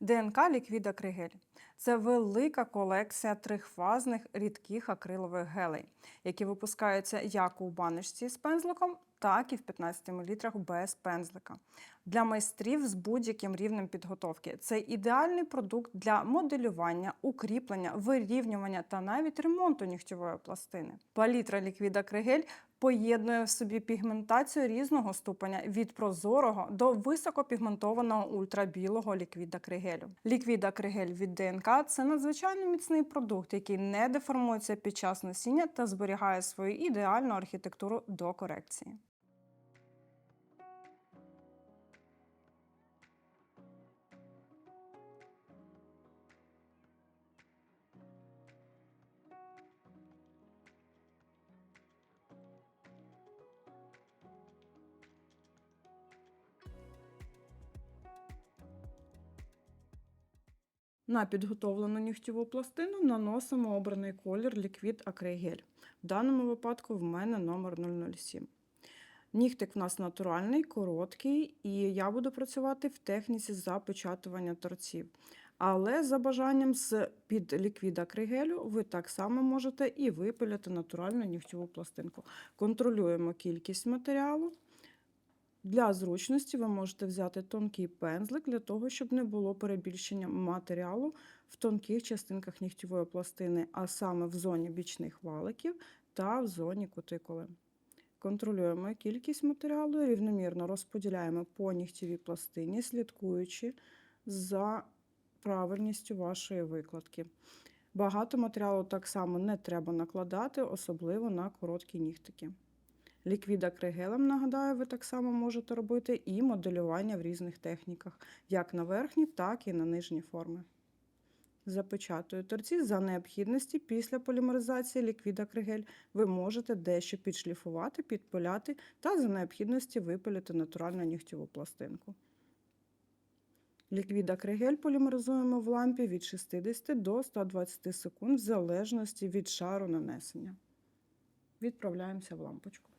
ДНК Ліквіда Кригель. Це велика колекція трихфазних рідких акрилових гелей, які випускаються як у баночці з пензликом, так і в 15 мл без пензлика. Для майстрів з будь-яким рівнем підготовки це ідеальний продукт для моделювання, укріплення, вирівнювання та навіть ремонту нігтєвої пластини. Палітра ліквіда Кригель поєднує в собі пігментацію різного ступеня від прозорого до високопігментованого ультрабілого ліквіда кригелю. Ліквіда кригель від ДНК це надзвичайно міцний продукт, який не деформується під час носіння та зберігає свою ідеальну архітектуру до корекції. На підготовлену нігтєву пластину наносимо обраний колір ліквід акригель. В даному випадку в мене номер 007. Нігтик в нас натуральний, короткий, і я буду працювати в техніці запечатування торців. Але за бажанням з під ліквіда кригелю ви так само можете і випиляти натуральну нігтєву пластинку. Контролюємо кількість матеріалу. Для зручності ви можете взяти тонкий пензлик для того, щоб не було перебільшення матеріалу в тонких частинках нігтєвої пластини, а саме в зоні бічних валиків та в зоні кутикули. Контролюємо кількість матеріалу, рівномірно розподіляємо по нігтєвій пластині, слідкуючи за правильністю вашої викладки. Багато матеріалу так само не треба накладати, особливо на короткі нігтики. Ліквіда кригелем, нагадаю, ви так само можете робити і моделювання в різних техніках, як на верхні, так і на нижні форми. Запечатую торці за необхідності після полімеризації ліквіда кригель ви можете дещо підшліфувати, підпиляти та за необхідності випилити натуральну нігтєву пластинку. Ліквіда кригель полімеризуємо в лампі від 60 до 120 секунд в залежності від шару нанесення. Відправляємося в лампочку.